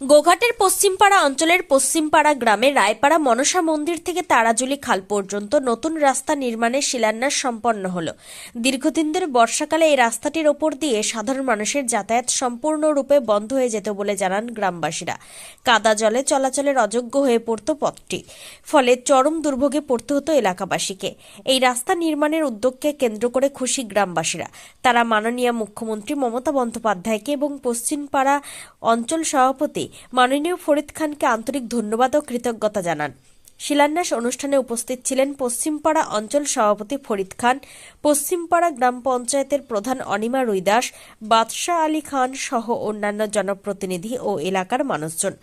গোঘাটের পশ্চিমপাড়া অঞ্চলের পশ্চিমপাড়া গ্রামে রায়পাড়া মনসা মন্দির থেকে তারাজুলি খাল পর্যন্ত নতুন রাস্তা নির্মাণের শিলান্যাস সম্পন্ন হল। দীর্ঘদিন ধরে বর্ষাকালে এই রাস্তাটির ওপর দিয়ে সাধারণ মানুষের যাতায়াত সম্পূর্ণরূপে বন্ধ হয়ে যেত বলে জানান গ্রামবাসীরা। কাদা জলে চলাচলের অযোগ্য হয়ে পড়ত পথটি, ফলে চরম দুর্ভোগে পড়তে হতো এলাকাবাসীকে। এই রাস্তা নির্মাণের উদ্যোগকে কেন্দ্র করে খুশি গ্রামবাসীরা। তারা মাননীয় মুখ্যমন্ত্রী মমতা বন্দ্যোপাধ্যায়কে এবং পশ্চিমপাড়া অঞ্চল সভাপতি মাননীয় ফরিদ খানকে আন্তরিক ধন্যবাদ ও কৃতজ্ঞতা জানান। শিলান্যাস অনুষ্ঠানে উপস্থিত ছিলেন পশ্চিমপাড়া অঞ্চল সভাপতি ফরিদ খান, পশ্চিমপাড়া গ্রাম পঞ্চায়েতের প্রধান অনিমা রুইদাস বাদশাহ আলী খান সহ অন্যান্য জনপ্রতিনিধি ও এলাকার মানুষজন।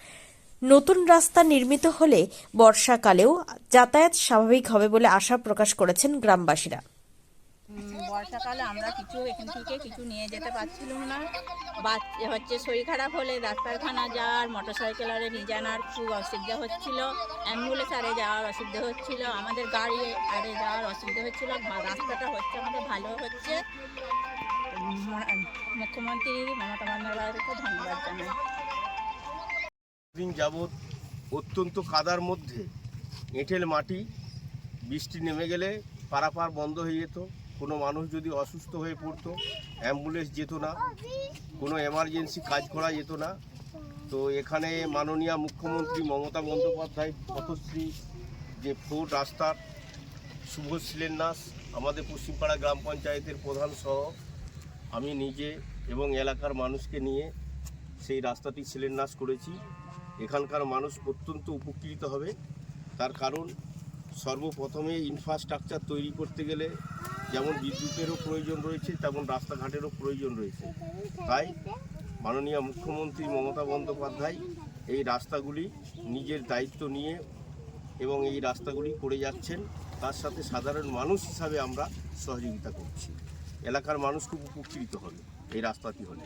নতুন রাস্তা নির্মিত হলে বর্ষাকালেও যাতায়াত স্বাভাবিক হবে বলে আশা প্রকাশ করেছেন গ্রামবাসীরা। বর্ষাকালে আমরা কিছু এখান থেকে কিছু নিয়ে যেতে পারছিলাম না। বাচ্চা হচ্ছে শরীর খারাপ হলে ডাক্তারখানা যাওয়ার মোটর সাইকেল আরে নিয়ে জানার খুব অসুবিধা হচ্ছিল। অ্যাম্বুলেন্স আরে যাওয়ার অসুবিধা হচ্ছিল, আমাদের গাড়ি আরে যাওয়ার অসুবিধা হচ্ছিল রাস্তাটা হচ্ছে আমাদের ভালো হচ্ছে। মুখ্যমন্ত্রী মমতা বন্দ্যোপাধ্যায়কে ধন্যবাদ জানাই। দিন যাবৎ অত্যন্ত কাদার মধ্যে এঁটেল মাটি বৃষ্টি নেমে গেলে পারাপার বন্ধ হয়ে যেত। কোনো মানুষ যদি অসুস্থ হয়ে পড়তো, অ্যাম্বুলেন্স যেত না, কোনো এমার্জেন্সি কাজ করা যেত না, তো এখানে মাননীয় মুখ্যমন্ত্রী মমতা বন্দ্যোপাধ্যায়, পথশ্রী, যে ফ্লোট রাস্তার শুভ শিলান্যাস, আমাদের পশ্চিমপাড়া গ্রাম পঞ্চায়েতের প্রধান সহ, আমি নিজে এবং এলাকার মানুষকে নিয়ে সেই রাস্তাটি শিলান্যাস করেছি। এখানকার মানুষ অত্যন্ত উপকৃত হবে। তার কারণ, সর্বপ্রথমে ইনফ্রাস্ট্রাকচার তৈরি করতে গেলে যেমন বিদ্যুতেরও প্রয়োজন রয়েছে, তেমন রাস্তাঘাটেরও প্রয়োজন রয়েছে। তাই মাননীয় মুখ্যমন্ত্রী মমতা বন্দ্যোপাধ্যায় এই রাস্তাগুলি নিজের দায়িত্ব নিয়ে এবং এই রাস্তাগুলি করে যাচ্ছেন। তার সাথে সাধারণ মানুষ হিসাবে আমরা সহযোগিতা করছি। এলাকার মানুষ খুব উপকৃত হবে এই রাস্তাটি হলে।